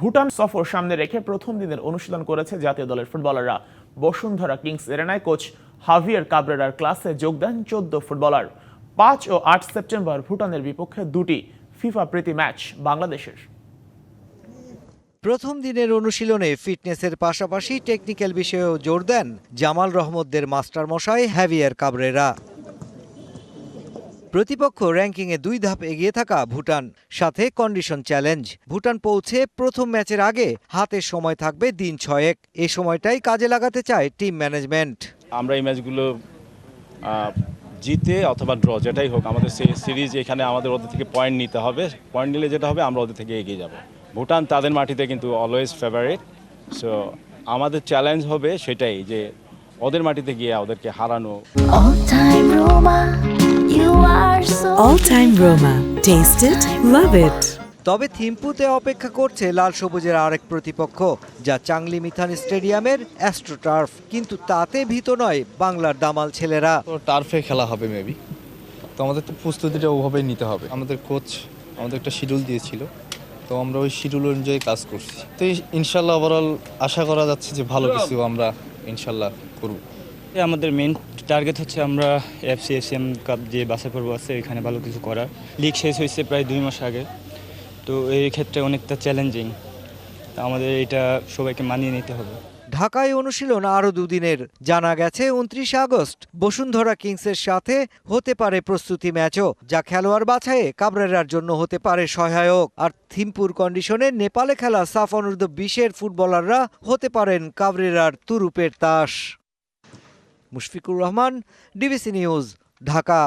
ভুটান সফর সামনে রেখে প্রথম দিনের অনুশীলন করেছে জাতীয় দলের ফুটবলাররা। বসুন্ধরা কিংস এরেনায় কোচ হাভিয়ার কাবরেরার ক্লাসে যোগ দেন চোদ্দ ফুটবলার। পাঁচ ও আট সেপ্টেম্বর ভুটানের বিপক্ষে দুটি ফিফা প্রীতি ম্যাচ বাংলাদেশের। প্রথম দিনের অনুশীলনে ফিটনেসের পাশাপাশি টেকনিক্যাল বিষয়েও জোর দেন জামাল রহমতদের মাস্টার মশাই হ্যাভিয়ার কাবরেরা। প্রতিপক্ষ র্যাঙ্কিংয়ে দুই ধাপ এগিয়ে থাকা ভুটান। সাথে কন্ডিশন চ্যালেঞ্জ। ভুটান পৌঁছে প্রথম ম্যাচের আগে হাতে সময় থাকবে দিন ছয়েক। এ সময়টাই কাজে লাগাতে চায় টিম ম্যানেজমেন্ট। আমরা এই ম্যাচগুলো জিতে অথবা ড্র যেটাই হোক আমাদের সেই সিরিজ এখানে আমাদের ওদের থেকে পয়েন্ট নিতে হবে। পয়েন্ট নিলে যেটা হবে আমরা ওদের থেকে এগিয়ে যাব। ভুটান তাদের মাটিতে কিন্তু অলওয়েজ ফেভারিট সো আমাদের চ্যালেঞ্জ হবে সেটাই যে ওদের মাটিতে গিয়ে ওদেরকে হারানো। All Time Roma. Taste it, love it. তবে থিম্পুতে অপেক্ষা করছে লাল সবুজের আরেক প্রতিপক্ষ যা চাংলি মিথান স্টেডিয়ামের অ্যাস্ট্রোটার্ফ। কিন্তু তাতে ভীত নয় বাংলার দামাল ছেলেরা। টার্ফে খেলা হবে মেবি তো আমাদের তো প্রস্তুতিটা ওভাবেই নিতে হবে। আমাদের কোচ আমাদের একটা শিডিউল দিয়েছিল। তো আমরা ওই শিডিউল অনুযায়ী কাজ করছি। তো এই- ইনশাল্লাহ ওভারঅল আশা করা যাচ্ছে যে ভালো কিছু আমরা ইনশাল্লাহ করব। আমাদের মেন টার্গেট হচ্ছে আমরা এফসি এশিয়ান কাপ যে বাছাই পর্ব আছে, এখানে ভালো কিছু করার। লিগ শেষ হয়েছে প্রায় দুই মাস আগে। তো এই ক্ষেত্রে অনেকটা চ্যালেঞ্জিং আমাদের এটা সবাইকে মানিয়ে নিতে হবে। ঢাকায় অনুশীলন আরও দুদিনের। জানা গেছে উনত্রিশে আগস্ট বসুন্ধরা কিংসের সাথে হতে পারে প্রস্তুতি ম্যাচও, যা খেলোয়াড় বাছাইয়ে কাবরেরার জন্য হতে পারে সহায়ক। আর থিম্পুর কন্ডিশনে নেপালে খেলা সাফ অনূর্ধ্ব বিশের ফুটবলাররা হতে পারেন কাবরেরার তুরুপের তাস। Mushfiqur Rahman DBC news Dhaka.